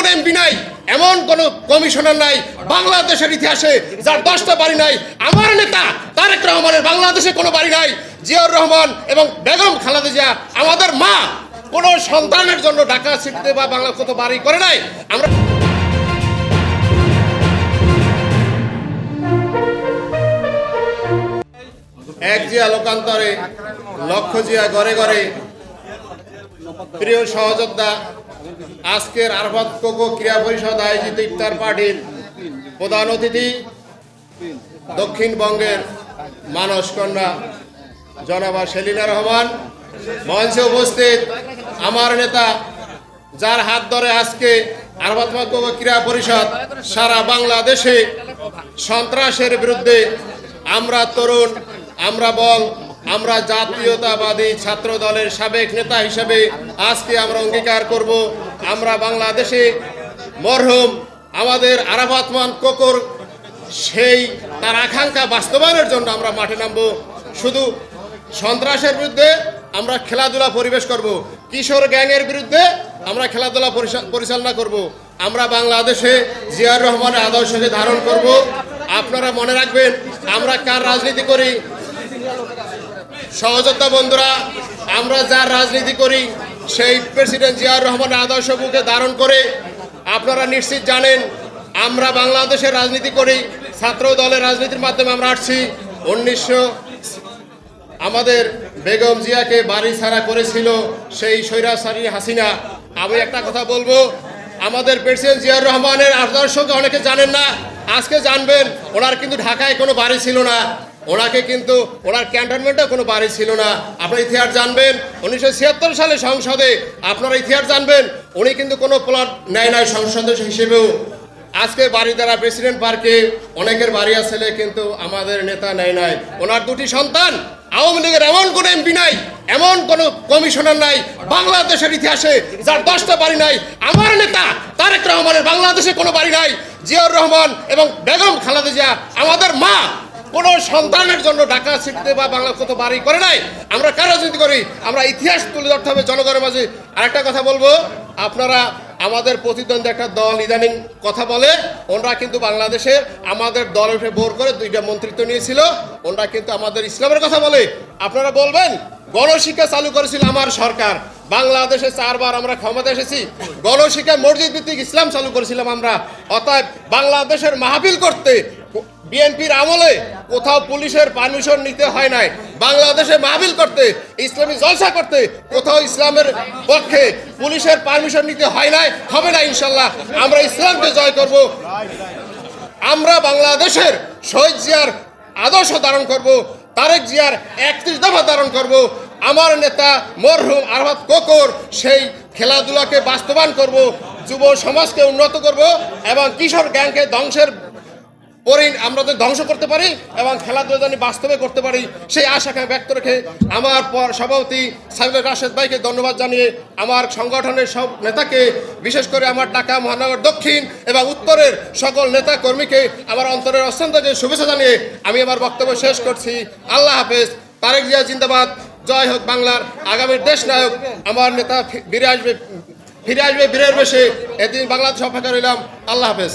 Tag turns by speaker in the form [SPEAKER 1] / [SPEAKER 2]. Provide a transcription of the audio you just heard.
[SPEAKER 1] কোন এমপি নাই, এমন কোন কমিশনার নাই, বাংলাদেশের ইতিহাসে যার দশটা বাড়ি নাই, আমার নেতা তারেক রহমানের বাংলাদেশে কোনো বাড়ি নাই, জিয়াউর রহমান এবং বেগম খালেদা জিয়া, আমাদের মা কোন সন্তানের জন্য ঢাকা সিটিতে বা বাংলা কত বাড়ি করে নাই। আমরা এক জিয়া লোকান্তরে, লক্ষ জিয়া ঘরে ঘরে প্রিয় সহযোদ্ধা আজকের আরফাত কোকো ক্রীড়া পরিষদ আয়োজিত ইফতার পার্টির প্রধান অতিথি দক্ষিণবঙ্গের মানস কন্যা, জনাবা সেলিনা রহমান। মঞ্চে উপস্থিত আমার নেতা, যার হাত ধরে আজকে আরবাত কোকো ক্রীড়া পরিষদ সারা বাংলাদেশে সন্ত্রাসের বিরুদ্ধে আমরা তরুণ, আমরা বল, আমরা জাতীয়তাবাদী ছাত্র দলের সাবেক নেতা হিসেবে আজকে আমরা অঙ্গীকার করব। আমরা বাংলাদেশে মরহুম আমাদের আরাফাতমান কোকর, সেই তার আকাঙ্ক্ষা বাস্তবায়নের জন্য আমরা মাঠে নামবো। শুধু সন্ত্রাসের বিরুদ্ধে আমরা খেলাধুলা পরিবেশ করব, কিশোর গ্যাংয়ের বিরুদ্ধে আমরা খেলাধুলা পরিচালনা করব। আমরা বাংলাদেশে জিয়াউর রহমানের আদর্শকে ধারণ করব, আপনারা মনে রাখবেন, আমরা কার রাজনীতি করি? সহযোদ্ধা বন্ধুরা, আমরা যার রাজনীতি করি সেই প্রেসিডেন্ট জিয়াউর রহমানের আদর্শ বুকে ধারণ করে আপনারা নিশ্চিত জানেন, আমরা বাংলাদেশের রাজনীতি করি, ছাত্র দলের রাজনীতির মাধ্যমে আমরা আসছি। উনিশশো আমাদের বেগম জিয়াকে বাড়ি ছাড়া করেছিল সেই স্বৈরাচারী হাসিনা। আমি একটা কথা বলব, আমাদের প্রেসিডেন্ট জিয়াউর রহমানের আদর্শকে অনেকে জানেন না, আজকে জানবেন, ওনার কিন্তু ঢাকায় কোনো বাড়ি ছিল না। ওনাকে কিন্তু, ওনার ক্যান্টনমেন্টে কোনো বাড়ি ছিল না। আপনার ইতিহাস জানবেন, উনিশশো ছিয়াত্তর সালে সংসদে আপনারা ইতিহাস জানবেন, উনি কিন্তু কোনো প্লট নেয় নাই সংসদ হিসেবেও। আজকে বাড়ি দ্বারা প্রেসিডেন্ট পার্কে অনেকের বাড়ি আছে কিন্তু আমাদের নেতা নেয় নাই। ওনার দুটি সন্তান, আওয়ামী লীগের এমন কোন এমপি নাই, এমন কোন কমিশনার নাই বাংলাদেশের ইতিহাসে যার দশটা বাড়ি নাই। আমার নেতা তারেক রহমানের বাংলাদেশে কোনো বাড়ি নাই। জিয়াউর রহমান এবং বেগম খালেদা জিয়া, আমাদের মা কোন সন্তানের জন্য ঢাকা সিটিতে বা বাংলা কত বাড়ি করে নাই? আমরা কার রাজনীতি করি, আমরা ইতিহাস তুলে ধরতে হবে জনগণের মাঝে। আরেকটা কথা বলব, আপনারা আমাদের প্রতিদ্বন্দ্বী একটা দল ইদানিং কথা বলে, ওনরা কিন্তু বাংলাদেশে আমাদের দলের উপরে বোর করে দুইটা মন্ত্রিত্ব নিয়েছিল। ওনরা কিন্তু আমাদের ইসলামের কথা বলে। আপনারা বলবেন, গণশিক্ষা চালু করেছিল আমার সরকার। বাংলাদেশে চারবার আমরা ক্ষমতা এসেছি। গণশিক্ষা মসজিদ ভিত্তিক ইসলাম চালু করেছিলাম আমরা। অতএব বাংলাদেশের মাহফিল করতে বিএনপির আমলে কোথাও পুলিশের পারমিশন নিতে হয় নাই। বাংলাদেশে মাহফিল করতে, ইসলামী জলসা করতে কোথাও ইসলামের পক্ষে পুলিশের পারমিশন নিতে হয় নাই, হবে না ইনশাল্লাহ। আমরা ইসলামকে জয় করব। আমরা বাংলাদেশের শহীদ জিয়ার আদর্শ ধারণ করব, তারেক জিয়ার একত্রিশ দফা ধারণ করব। আমার নেতা মরহুম আরহাত কোকর সেই খেলাধুলাকে বাস্তবায়ন করব, যুব সমাজকে উন্নত করব এবং কিশোর গ্যাংকে ধ্বংসের পরি আমরা তো ধ্বংস করতে পারি এবং খেলাধুলা জানি বাস্তবে করতে পারি। সেই আশাকে ব্যক্ত রেখে আমার সভাপতি সাইবুল রাশেদ ভাইকে ধন্যবাদ জানিয়ে আমার সংগঠনের সব নেতাকে, বিশেষ করে আমার ঢাকা মহানগর দক্ষিণ এবং উত্তরের সকল নেতা কর্মীকে আমার অন্তরের অত্যন্ত শুভেচ্ছা জানিয়ে আমি আমার বক্তব্য শেষ করছি। আল্লাহ হাফেজ। তারেক জিয়া জিন্দাবাদ। জয় হোক বাংলার আগামীর দেশ নায়ক। আমার নেতা ফিরে আসবে ফিরে আসবে বীরের বেশে। এদিন বাংলাদেশ অপেক্ষা রইলাম আল্লাহ হাফেজ।